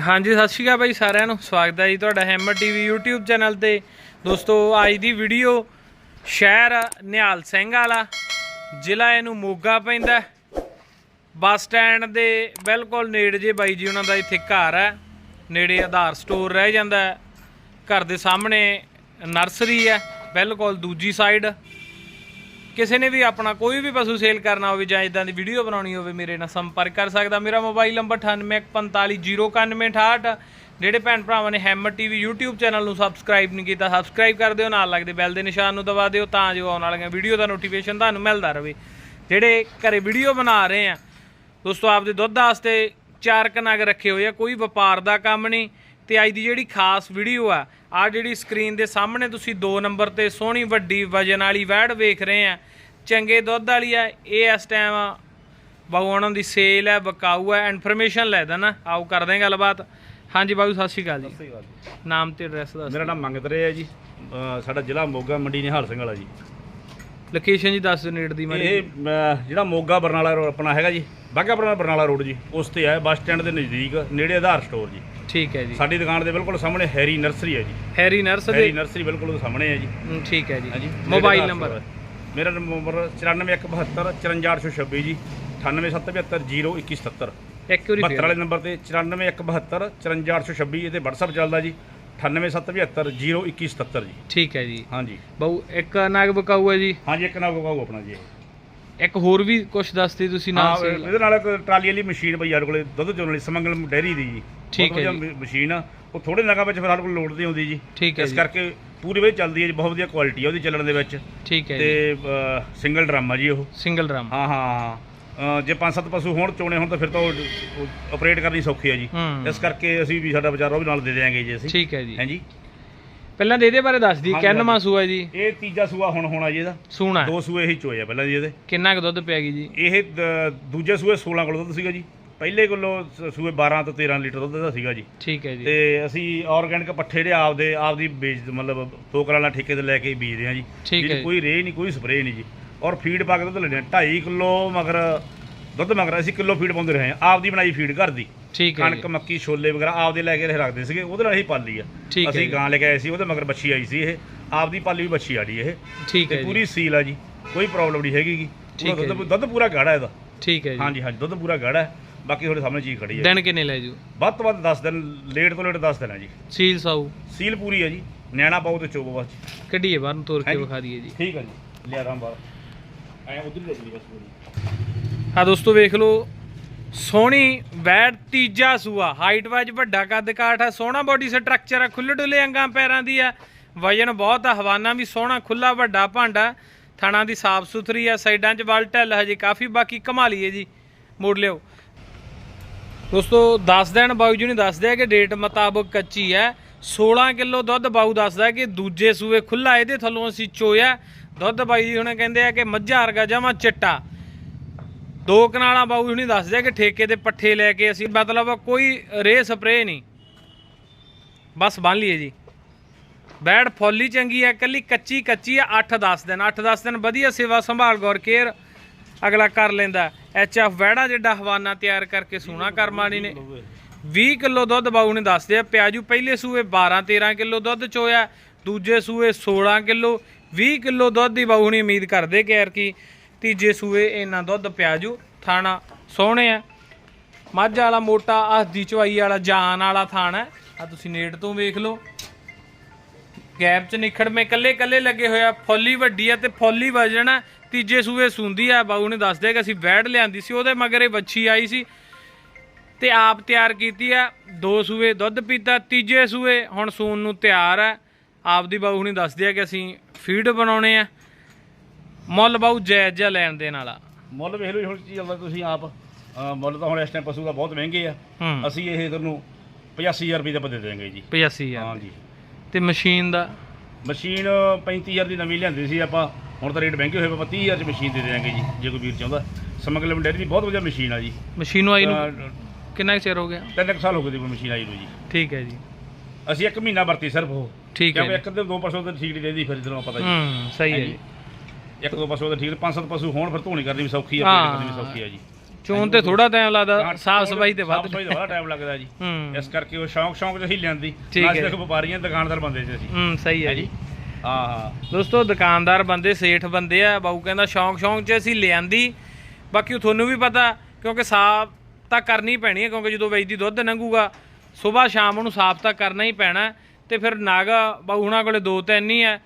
ਹਾਂਜੀ, ਸਤਿ ਸ਼੍ਰੀ ਅਕਾਲ ਬਾਈ ਸਾਰਿਆਂ ਨੂੰ। ਸਵਾਗਤ ਹੈ ਜੀ ਤੁਹਾਡਾ ਹੈਮਰ ਟੀਵੀ YouTube ਚੈਨਲ ਤੇ। ਦੋਸਤੋ, ਅੱਜ ਦੀ ਵੀਡੀਓ ਸ਼ਹਿਰ ਨਿਹਾਲ ਸਿੰਘ ਵਾਲਾ। ਜ਼ਿਲ੍ਹਾ ਇਹਨੂੰ ਮੋਗਾ ਪੈਂਦਾ ਬੱਸ ਸਟੈਂਡ ਦੇ ਬਿਲਕੁਲ ਨੇੜੇ ਜੇ ਬਾਈ ਜੀ ਉਹਨਾਂ ਦਾ ਇੱਥੇ ਘਰ ਹੈ। ਨੇੜੇ ਆਧਾਰ ਸਟੋਰ ਰਹਿ ਜਾਂਦਾ ਘਰ ਦੇ ਸਾਹਮਣੇ ਨਰਸਰੀ ਹੈ, ਬਿਲਕੁਲ ਦੂਜੀ ਸਾਈਡ ਕਿਸੇ ਨੇ ਵੀ ਆਪਣਾ ਕੋਈ ਵੀ ਪਸ਼ੂ ਸੇਲ ਕਰਨਾ ਹੋਵੇ ਜਾਂ ਇਦਾਂ ਦੀ ਵੀਡੀਓ ਬਣਾਉਣੀ ਹੋਵੇ, ਮੇਰੇ ਨਾਲ ਸੰਪਰਕ ਕਰ ਸਕਦਾ। ਮੇਰਾ ਮੋਬਾਈਲ ਨੰਬਰ 9845099168 ਜਿਹੜੇ ਭੈਣ ਭਰਾਵਾਂ ਨੇ ਹੈਮਰ ਟੀਵੀ YouTube ਚੈਨਲ ਨੂੰ ਸਬਸਕ੍ਰਾਈਬ ਨਹੀਂ ਕੀਤਾ ਸਬਸਕ੍ਰਾਈਬ ਕਰ ਦਿਓ, ਨਾਲ ਲੱਗਦੇ ਬੈਲ ਦੇ ਨਿਸ਼ਾਨ ਨੂੰ ਦਬਾ ਦਿਓ ਤਾਂ ਜੋ ਆਉਣ ਵਾਲੀਆਂ ਵੀਡੀਓ ਦਾ ਨੋਟੀਫਿਕੇਸ਼ਨ ਤੁਹਾਨੂੰ ਮਿਲਦਾ ਰਹੇ। ਜਿਹੜੇ ਘਰੇ ਵੀਡੀਓ ਬਣਾ ਰਹੇ ਆ, ਦੋਸਤੋ, ਆਪਦੇ ਦੁੱਧ ਵਾਸਤੇ ਚਾਰ ਕਨਗ ਰੱਖੇ ਹੋਏ ਆ, ਕੋਈ ਵਪਾਰ ਦਾ ਕੰਮ ਨਹੀਂ। ਤੇ ਅੱਜ ਦੀ ਜਿਹੜੀ ਖਾਸ ਵੀਡੀਓ ਆ ਆ ਜਿਹੜੀ ਸਕਰੀਨ ਦੇ ਸਾਹਮਣੇ ਤੁਸੀਂ 2 ਨੰਬਰ ਤੇ ਸੋਹਣੀ ਵੱਡੀ ਵਜਨ ਵਾਲੀ ਵੈੜ ਵੇਖ ਰਹੇ ਆ। ਚੰਗੇ ਦੁੱਧ ਵਾਲੀ ਆ ਇਹ ਇਸ ਟਾਈਮ ਬਾਊ ਉਹਨਾਂ ਦੀ ਸੇਲ ਹੈ ਬਕਾਊ ਹੈ ਇਨਫੋਰਮੇਸ਼ਨ ਲੈ ਦੇਣਾ। ਆਓ ਕਰਦੇ ਹਾਂ ਗੱਲਬਾਤ। ਹਾਂਜੀ ਬਾਬੂ ਸਤਿ ਸ਼੍ਰੀ ਅਕਾਲ ਜੀ। ਨਾਮ ਤੇ ਐਡਰੈਸ ਦੱਸ ਮੇਰਾ ਨਾਮ ਮੰਗਤਰੇ ਹੈ ਜੀ। ਸਾਡਾ ਜ਼ਿਲ੍ਹਾ ਮੋਗਾ ਮੰਡੀ ਨਿਹਾਲ ਸਿੰਘ ਵਾਲਾ ਜੀ। ਲੋਕੇਸ਼ਨ ਜੀ ਦੱਸ ਦਿਓ ਨੇੜ ਦੀ ਮਾੜੀ ਇਹ ਜਿਹੜਾ ਮੋਗਾ ਬਰਨਾਲਾ ਰੋਡ ਆਪਣਾ ਹੈਗਾ ਜੀ ਬਾਗਾ ਬਰਨਾਲਾ ਬਰਨਾਲਾ ਰੋਡ ਜੀ ਉਸ ਤੇ ਹੈ ਬੱਸ ਸਟੈਂਡ ਦੇ ਨਜ਼ਦੀਕ ਨੇੜੇ ਆਧਾਰ ਸਟੋਰ ਜੀ। ਠੀਕ ਹੈ ਜੀ। ਸਾਡੀ ਦੁਕਾਨ ਦੇ ਬਿਲਕੁਲ ਸਾਹਮਣੇ ਹੈਰੀ ਨਰਸਰੀ ਹੈ ਜੀ। ਹੈਰੀ ਨਰਸ ਹੈਰੀ ਨਰਸਰੀ ਬਿਲਕੁਲ ਸਾਹਮਣੇ ਹੈ ਜੀ। ਹਮ, ਠੀਕ ਹੈ ਜੀ। Mobile number? ਮੇਰਾ ਨੰਬਰ 94172 54826 ਜੀ। 9877 ਇੱਕ ਵਾਰੀ 72 ਫੇਰ ਵਾਲੇ ਨੰਬਰ ਤੇ 94172 54826 ਇਹਦੇ WhatsApp ਚੱਲਦਾ ਜੀ। 9877 02177 ਜੀ। ਠੀਕ ਹੈ ਜੀ। ਹਾਂਜੀ। ਬਾਊ ਇੱਕ ਨਾਗ ਬਕਾਊ ਹੈ ਜੀ। ਹਾਂਜੀ ਇੱਕ ਨਾ ਕੋਕਾਊ ਆਪਣਾ ਜੀ। ਇਹ। ਇੱਕ ਹੋਰ ਵੀ ਕੁਝ ਦੱਸਦੇ ਤੁਸੀਂ ਹਾਂ ਨਾਮ ਇਹਦੇ ਨਾਲ ਇੱਕ ਟਰਾਲੀ ਵਾਲੀ ਮਸ਼ੀਨ ਪਈ ਸਾਡੇ ਕੋਲੇ ਦੁੱਧ ਚੋਣ ਵਾਲੀ ਸਮੰਗਲ ਡੈਰੀ ਦੀ ਜੀ। ਠੀਕ ਹੈ ਮ- ਮਸ਼ੀਨ ਆ ਉਹ ਥੋੜੇ ਨਗਾ ਵਿੱਚ ਫਿਰ ਸਾਡੇ ਕੋਲ ਲੋਡ ਦੀ ਆਉਂਦੀ ਜੀ। ਠੀਕ ਹੈ ਇਸ ਜੀ। ਕਰਕੇ ਪੂਰੀ ਵਧੀਆ ਚੱਲਦੀ ਹੈ ਜੀ ਬਹੁਤ ਵਧੀਆ ਕੁਆਲਿਟੀ ਆ ਉਹਦੀ ਚੱਲਣ ਦੇ ਵਿੱਚ। ਠੀਕ ਹੈ ਜੀ। ਤੇ ਸਿੰਗਲ ਡਰਮ ਆ ਜੀ ਉਹ। ਸਿੰਗਲ ਡਰਮ ਹਾਂ ਹਾਂ ਜੇ ਪੰਜ ਸੱਤ ਪਸ਼ੂ ਹੋਣ ਚੋਣੇ ਹੋਣ ਤਾਂ ਫਿਰ ਤਾਂ ਆਪਰੇਟ ਕਰਨੀ ਸੌਖੀ ਆ ਜੀ। ਇਸ ਕਰਕੇ ਅਸੀਂ ਵੀ ਸਾਡਾ ਵਿਚਾਰ ਉਹ ਵੀ ਨਾਲ ਦੇ ਦੇਾਂਗੇ ਜੀ ਅਸੀਂ। ਠੀਕ ਹੈ ਜੀ। ਹਾਂਜੀ ਪਹਿਲਾਂ ਦੇ ਇਹਦੇ ਬਾਰੇ ਦੱਸ ਦੀ ਕਿੰਨਵਾਂ। ਸੂਆ ਜੀ? ਇਹ ਤੀਜਾ ਸੂਆ ਹੁਣ ਹੋਣਾ ਜੀ ਇਹਦਾ। ਸੂਣਾ। ਦੋ ਸੂਏ ਹੀ ਚੋਏ ਆ ਪਹਿਲਾਂ ਜੀ ਇਹਦੇ। ਕਿੰਨਾ ਕੁ ਦੁੱਧ ਪਿਆ ਗਈ ਜੀ? ਇਹ ਦੂਜੇ ਸੂਏ 16 ਕਿਲੋ ਦੁੱਧ ਸੀਗਾ ਜੀ। ਪਹਿਲੇ ਕਿਲੋ ਸੂਏ 12 ਤੋਂ 13 ਲੀਟਰ ਦੁੱਧ ਦਾ ਸੀਗਾ ਜੀ। ਠੀਕ ਹੈ ਜੀ। ਤੇ ਅਸੀਂ ਆਰਗੈਨਿਕ ਪੱਠੇ ਜਿਹੜੇ ਆਪਦੇ ਆਪਦੀ ਬੀਜ ਮਤਲਬ ਦੋ ਕਰਾਂ ਨਾਲ ਠੇਕੇ ਤੇ ਲੈ ਕੇ ਬੀਜਦੇ ਹਾਂ ਜੀ। ਠੀਕ ਹੈ ਜਿਹਦੀ ਜੀ। ਕੋਈ ਰੇ ਨਹੀਂ ਕੋਈ ਸਪਰੇਅ ਨਹੀਂ ਜੀ। ਔਰ ਫੀਡ ਪਾ ਕੇ ਦੁੱਧ ਲੈਂਦੇ ਹਾਂ। 2.5 ਕਿਲੋ ਮਗਰ ਦੁੱਧ ਮਗਰ ਅਸੀਂ ਕਿਲੋ ਫੀਡ ਪਾਉਂਦੇ ਰਹੇ ਹਾਂ। ਆਪਦੀ ਬਣਾਈ ਫੀਡ ਘਰ ਦੀ। ਠੀਕ ਹੈ ਕਣਕ ਜੀ। ਮੱਕੀ ਛੋਲੇ ਵਗੈਰਾ ਆਪਦੇ ਲੈ ਕੇ ਰਹੇ ਰੱਖਦੇ ਸੀਗੇ। ਉਹਦੇ ਨਾਲ ਹੀ ਪਾਲੀ ਆ। ਠੀਕ ਹੈ ਅਸੀਂ ਜੀ। ਗਾਂ ਲੈ ਕੇ ਆਏ ਸੀ ਉਹਦੇ ਮਗਰ ਬੱਚੀ ਆਈ ਸੀ ਇਹ। ਆਪਦੀ ਪਾਲੀ ਵੀ ਬੱਚੀ ਆੜੀ ਇਹ। ਠੀਕ ਹੈ ਤੇ ਜੀ। ਪੂਰੀ ਸੀਲ ਆ ਜੀ। ਕੋਈ ਪ੍ਰੋਬਲਮ ਨਹੀਂ ਹੈਗੀ ਗੀ। ਠੀਕ ਹੈ ਦੁੱਧ ਦੁੱਧ ਪੂਰਾ ਗਾੜਾ ਇਹਦਾ। ਠੀਕ ਹੈ ਜੀ। ਹਾਂਜੀ ਹਾਂਜੀ। ਦੁੱਧ ਪੂਰਾ ਗਾੜਾ ਹੈ। ਬਾਕੀ ਤੁਹਾਡੇ ਸਾਹਮਣੇ ਚੀਜ਼ ਖੜੀ ਹੈ। ਦਿਨ ਕਿੰਨੇ ਲੈ ਜੂ? ਵੱਧ ਤੋਂ ਵੱਧ 10 ਦਿਨ ਲੇਟ ਤੋਂ ਲੇਟ 10 ਦਿਨ ਹੈ ਜੀ। ਸੀਲ ਸਾਊ। ਸੀਲ ਪੂਰੀ ਹੈ ਜੀ। ਨਿਆਣਾ ਪਾਓ ਤੇ ਬਸ। ਕੱਢੀਏ ਬਾਹਰ ਨੂੰ ਤੋਰ ਕੇ ਹਾਂਜੀ। ਵਿਖਾ ਦਈਏ ਜੀ। ਠੀਕ ਹੈ ਜੀ। ਲਿਆ ਰਾਮ ਬਾਰ ਐ ਉਧਰ ਲੈ ਜੀ ਬਸ ਪੂਰੀ। ਆ ਦੋਸਤੋ ਵੇਖ ਲਓ। ਸੋਹਣੀ ਵੈਟ ਤੀਜਾ ਸੂਆ। ਹਾਈਟ ਵਾਈਜ਼ ਵੱਡਾ ਕੱਦ ਕਾਠ ਹੈ ਸੋਹਣਾ ਬੋਡੀ ਸਟਰਕਚਰ ਹੈ ਖੁੱਲੇ ਡੁੱਲੇ ਅੰਗਾਂ ਪੈਰਾਂ ਦੀ ਹੈ ਵਜਨ ਬਹੁਤ ਆ ਹਵਾਨਾ ਵੀ ਸੋਹਣਾ ਖੁੱਲਾ ਵੱਡਾ ਭਾਂਡਾ। ਥਣਾ ਦੀ ਸਾਫ਼ ਸੁਥਰੀ ਆ ਸਾਈਡਾਂ 'ਚ ਵਲ ਢਿੱਲ ਹਜੇ ਕਾਫੀ ਬਾਕੀ ਕਮਾ ਲਈਏ ਜੀ। ਮੋੜ ਲਿਓ। ਦੋਸਤੋ 10 ਦਿਨ ਬਾਊ ਜੀ ਨੇ ਦੱਸਦੇ ਆ ਕਿ ਡੇਟ ਮੁਤਾਬਕ ਕੱਚੀ ਹੈ। 16 ਕਿਲੋ ਦੁੱਧ ਬਾਊ ਦੱਸਦਾ ਕਿ ਦੂਜੇ ਸੂਏ ਖੁੱਲਾ ਇਹਦੇ ਥੱਲੋਂ ਅਸੀਂ ਚੋਇਆ। ਦੁੱਧ ਬਾਈ ਜੀ ਹੁਣੇ ਕਹਿੰਦੇ ਆ ਕਿ ਮੱਝਾਂ ਵਰਗਾ ਜਮਾ ਚਿੱਟਾ। ਦੋ ਕਨਾਲਾਂ ਬਾਊ ਹੁਣੀ ਦੱਸਦੇ ਆ ਕਿ ਠੇਕੇ ਦੇ ਪੱਠੇ ਲੈ ਕੇ ਅਸੀਂ, ਮਤਲਬ ਕੋਈ ਰੇ ਸਪਰੇ ਨਹੀਂ। ਬਸ ਬੰਨ ਲਈਏ ਜੀ। ਬੈਡ ਫੁੱਲੀ ਚੰਗੀ ਹੈ ਕੱਲੀ ਕੱਚੀ ਕੱਚੀ ਹੈ 8-10 ਦਿਨ 8-10 ਦਿਨ ਵਧੀਆ ਸੇਵਾ ਸੰਭਾਲ, ਗੌਰ, ਕੇਅਰ। ਅਗਲਾ ਕਰ ਲੈਂਦਾ। ਐਚ ਐਫ ਵੈੜਾ ਜਿੱਡਾ ਹਵਾਨਾ ਤਿਆਰ ਕਰਕੇ ਸੋਨਾ ਕਰਮਾਣੀ ਨੇ। 20 ਕਿਲੋ ਦੁੱਧ ਬਾਊ ਨੇ ਦੱਸਦੇ ਆ ਪਿਆਜੂ ਪਹਿਲੇ ਸੂਏ 12-13 ਕਿਲੋ ਦੁੱਧ ਚੋਇਆ, ਦੂਜੇ ਸੂਏ 16 ਕਿਲੋ 20 ਕਿਲੋ ਦੁੱਧ ਦੀ ਬਾਊ ਨੇ ਉਮੀਦ ਕਰਦੇ ਕਿ ਯਾਰ ਕੀ, ਤੀਜੇ ਸੂਏ ਇਹਨਾਂ ਦੁੱਧ ਪਿਆਜੂ, ਥਾਣਾ ਸੋਹਣੇ ਆ। ਮੱਝ ਵਾਲਾ ਮੋਟਾ ਹੱਦੀ ਚਵਾਈ ਵਾਲਾ, ਜਾਨ ਵਾਲਾ ਥਾਣਾ ਆ ਤੁਸੀਂ ਨੇੜ ਤੋਂ ਵੇਖ ਲਓ। ਗੈਪ ਚ ਨਿਖੜਵੇਂ ਕੱਲੇ ਕੱਲੇ ਲੱਗੇ ਹੋਇਆ ਫੁੱਲੀ ਵੱਡੀ ਆ ਤੇ ਫੁੱਲੀ ਵਜਣ ਆ ਤੀਜੇ ਸੂਏ ਸੁੰਦੀ ਆ। ਬਾਊ ਨੇ ਦੱਸਦੇ ਕਿ ਅਸੀਂ ਵੈੜ ਲਿਆਂਦੀ ਸੀ ਉਹਦੇ ਮਗਰ ਇਹ ਵੱਛੀ ਆਈ ਸੀ। ਤੇ ਆਪ ਤਿਆਰ ਕੀਤੀ ਆ ਦੋ ਸੂਏ ਦੁੱਧ ਪੀਤਾ ਤੀਜੇ ਸੂਏ ਹੁਣ ਸੂਣ ਨੂੰ ਤਿਆਰ ਆ। ਆਪਦੀ ਬਾਊ ਨੇ ਦੱਸਦੇ ਆ ਕਿ ਅਸੀਂ ਫੀਡ ਬਣਾਉਣੇ ਆ। ਮੁੱਲ ਬਾਊ ਜਾਇਜ਼ ਜਿਹਾ ਲੈਣ ਦੇਣ ਵਾਲਾ। ਮੁੱਲ ਵੇਖ ਲਓ ਜੀ ਹੁਣ ਕੀ ਚੱਲਦਾ ਤੁਸੀਂ ਆਪ। ਮੁੱਲ ਤਾਂ ਹੁਣ ਇਸ ਟਾਈਮ ਪਸ਼ੂ ਦਾ ਬਹੁਤ ਮਹਿੰਗੇ ਆ। ਹੂੰ। ਅਸੀਂ ਇਹ ਤੁਹਾਨੂੰ 85000 ਰੁਪਏ ਦਾ ਦੇ ਦੇਵਾਂਗੇ ਜੀ। 85 ਆ ਹਾਂਜੀ ਤੇ ਮਸ਼ੀਨ ਦਾ? ਮਸ਼ੀਨ 35000 ਦੀ ਨਵੀਂ ਲਿਆਂਦੀ ਸੀ ਆਪਾਂ। ਹੁਣ ਤਾਂ ਰੇਟ ਮਹਿੰਗੇ ਹੋਏ ਪਏ 30000 ਚ ਮਸ਼ੀਨ ਦੇ ਦੇਵਾਂਗੇ ਜੀ ਜੇ ਕੋਈ ਵੀਰ ਚਾਹੁੰਦਾ। ਸਮਗਲਮ ਡੈਰੀ ਦੀ ਬਹੁਤ ਵਧੀਆ ਮਸ਼ੀਨ ਆ ਜੀ। ਮਸ਼ੀਨ ਨੂੰ ਆਈ ਨੂੰ ਕਿੰਨਾ ਕੁ ਚਿਰ ਹੋ ਗਿਆ? ਤਿੰਨ ਕੁ ਸਾਲ ਹੋ ਗਏ ਦੀ ਮਸ਼ੀਨ ਆਈ ਨੂੰ ਜੀ। ਠੀਕ ਹੈ ਜੀ। ਅਸੀਂ ਇੱਕ ਮਹੀਨਾ ਵਰਤੀ ਸਿਰਫ ਉਹ। ਠੀਕ ਹੈ ਕਿਉਂਕਿ ਜੀ। ਇੱਕ ਤੇ ਦੋ ਪਸ਼ੂ ਤਾਂ ਠੀਕ ਨਹੀਂ ਰਹਿੰਦੀ ਫਿਰ ਤੁਹਾਨੂੰ ਪਤਾ ਜੀ। ਹੂੰ ਸਹੀ ਹੈ ਜੀ। ਇੱਕ ਦੋ ਪਸ਼ੂ ਤਾਂ ਠੀਕ ਪੰਜ ਸੱਤ ਪਸ਼ੂ ਹੋਣ ਫਿਰ ਧੋਣੀ ਕਰਨੀ ਵੀ ਸੌਖੀ ਆ। ਪੇਟ ਕਰਨੀ ਵੀ ਸੌਖੀ ਆ ਜੀ। ਚੋਣ ਤੇ ਥੋੜਾ ਟਾਈਮ ਲੱਗਦਾ ਸਾਫ਼ ਸਫ਼ਾਈ ਤੇ ਵੱਧ ਸਾਫ਼ ਸਫ਼ਾਈ ਤੇ ਬੜਾ ਟਾਈਮ ਲੱਗਦਾ ਜੀ। ਹੂੰ। ਇਸ ਕਰਕੇ ਉਹ ਸ਼ੌਂਕ ਸ਼ੌਂਕ ਚ ਹੀ ਲਿਆਂਦੀ ਠੀਕ ਹੈ। ਤਾਂ ਵਪਾਰੀਆਂ ਦੁਕਾਨਦਾਰ ਬੰਦੇ ਸੀ ਅਸੀਂ। ਹੂੰ ਸਹੀ ਹੈ ਜੀ? ਹਾਂ ਹਾਂ। ਦੋਸਤੋ ਦੁਕਾਨਦਾਰ ਬੰਦੇ ਸੇਠ ਬੰਦੇ ਆ ਬਾਊ ਕਹਿੰਦਾ ਸ਼ੌਂਕ ਸ਼ੌਂਕ 'ਚ ਅਸੀਂ ਲਿਆਂਦੀ। ਬਾਕੀ ਉਹ ਤੁਹਾਨੂੰ ਵੀ ਪਤਾ ਕਿਉਂਕਿ ਸਾਫ਼ ਤਾਂ ਕਰਨੀ ਪੈਣੀ ਹੈ ਕਿਉਂਕਿ ਜਦੋਂ ਵੇਚਦੀ ਦੁੱਧ ਲੰਘੂਗਾ ਸਵੇਰ ਸ਼ਾਮ ਉਹਨੂੰ ਸਾਫ਼ ਤਾਂ ਕਰਨਾ ਹੀ ਪੈਣਾ। ਤੇ ਫਿਰ ਨਗ ਬਾਊ ਹੁਣਾਂ ਕੋਲੇ ਦੋ ਤਿੰਨ ਹੀ ਆ।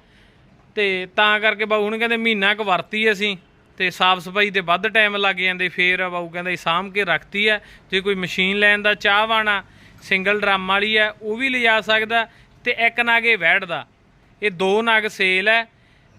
ਤੇ ਤਾਂ ਕਰਕੇ ਬਾਊ ਹੁਣ ਕਹਿੰਦੇ ਮਹੀਨਾ ਕੁ ਵਰਤੀ ਅਸੀਂ। ਤੇ ਸਾਫ਼ ਸਫ਼ਾਈ ਦੇ ਵੱਧ ਟਾਈਮ ਲੱਗ ਜਾਂਦੇ, ਫੇਰ ਬਾਊ ਕਹਿੰਦਾ ਇਹ ਸਾਂਭ ਕੇ ਰੱਖਤੀ ਹੈ, ਜੇ ਕੋਈ ਮਸ਼ੀਨ ਲੈਣ ਦਾ ਚਾਹ ਵਾਣਾ ਸਿੰਗਲ ਡਰਮ ਵਾਲੀ ਹੈ, ਉਹ ਵੀ ਲਿਜਾ ਸਕਦਾ ਤੇ ਇੱਕ ਨਗ ਇਹ ਵੈੜ ਦਾ ਇਹ ਦੋ ਨਾਗ ਸੇਲ ਹੈ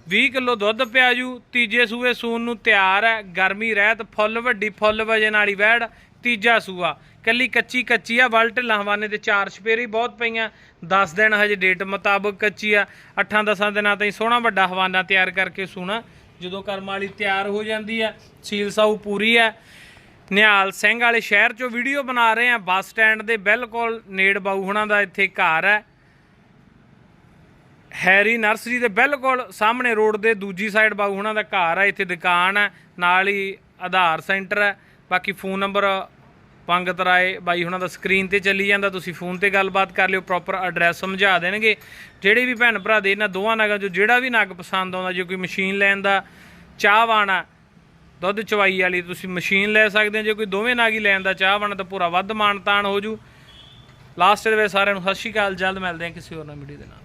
20 ਕਿਲੋ ਦੁੱਧ ਪਿਆ ਜੂ ਤੀਜੇ ਸੂਏ ਸੂਣ ਨੂੰ ਤਿਆਰ ਹੈ, ਗਰਮੀ, ਰਹਿਤ, ਫੁੱਲ, ਵੱਡੀ ਫੁੱਲ ਵਜਨ ਵਾਲੀ ਵੈੜ, ਤੀਜਾ ਸੂਆ। ਕੱਲੀ ਕੱਚੀ ਕੱਚੀ ਆ ਵਲਟ ਲਹਵਾਨੇ ਤੇ ਚਾਰ ਛਪੇਰੀ ਬਹੁਤ ਪਈਆਂ। 10 ਦਿਨ ਹਜੇ ਡੇਟ ਮੁਤਾਬਕ ਕੱਚੀ ਆ 8-10 ਦਿਨਾਂ ਤਾਈਂ ਸੋਹਣਾ ਵੱਡਾ ਹਵਾਨਾ ਤਿਆਰ ਕਰਕੇ ਸੂਣਾ। ਜਦੋਂ ਕਰਮ ਵਾਲੀ ਤਿਆਰ ਹੋ ਜਾਂਦੀ ਹੈ, ਸੀਲ ਸਾਊ ਪੂਰੀ ਹੈ। ਨਿਹਾਲ ਸਿੰਘ ਵਾਲੇ ਸ਼ਹਿਰ ਚੋਂ ਵੀਡੀਓ ਬਣਾ ਰਹੇ ਆ ਬੱਸ ਸਟੈਂਡ ਦੇ ਬਿਲਕੁਲ ਨੇੜ ਬਾਊ ਹੁਣਾਂ ਦਾ ਇੱਥੇ ਘਰ ਹੈ। ਹੈਰੀ ਨਰਸਰੀ ਦੇ ਬਿਲਕੁਲ ਸਾਹਮਣੇ ਰੋਡ ਦੇ ਦੂਜੀ ਸਾਈਡ ਬਾਊ ਹੁਣਾਂ ਦਾ ਘਰ ਹੈ। ਇੱਥੇ ਦੁਕਾਨ ਹੈ, ਨਾਲ ਹੀ ਆਧਾਰ ਸੈਂਟਰ ਹੈ। ਬਾਕੀ ਫੋਨ ਨੰਬਰ ਪੰਗਤ ਰਾਏ, ਬਾਈ ਹੁਣਾਂ ਦਾ ਸਕਰੀਨ ਤੇ ਚੱਲੀ ਜਾਂਦਾ, ਤੁਸੀਂ ਫੋਨ ਤੇ ਗੱਲਬਾਤ ਕਰ ਲਿਓ ਪ੍ਰੋਪਰ ਐਡਰੈਸ ਸਮਝਾ ਦੇਣਗੇ। ਜਿਹੜੇ ਵੀ ਭੈਣ ਭਰਾ ਦੇ ਇਹਨਾਂ ਦੋਵਾਂ ਨਗਾਂ ਜੋ ਜਿਹੜਾ ਵੀ ਨਾਗ ਪਸੰਦ ਆਉਂਦਾ, ਜੇ ਕੋਈ ਮਸ਼ੀਨ ਲੈਣ ਦਾ ਚਾਹਵਾਨ ਆ, ਦੁੱਧ ਚਵਾਈ ਵਾਲੀ, ਤੁਸੀਂ ਮਸ਼ੀਨ ਲੈ ਸਕਦੇ ਹੋ, ਜੇ ਕੋਈ ਦੋਵੇਂ ਨਾਗੀ ਲੈਣ ਦਾ ਚਾਹਵਾਨ ਤਾਂ ਪੂਰਾ ਵੱਧ ਮਾਨਤਾਨ ਹੋ ਜੂ। ਲਾਸਟ ਦੇ ਵਿੱਚ ਸਾਰਿਆਂ ਨੂੰ ਸਤਿ ਸ਼੍ਰੀ ਅਕਾਲ, ਜਲਦ ਮਿਲਦੇ ਹਾਂ ਕਿਸੇ ਹੋਰ ਨਵੀਂ ਵੀਡੀਓ ਦੇ ਨਾਲ।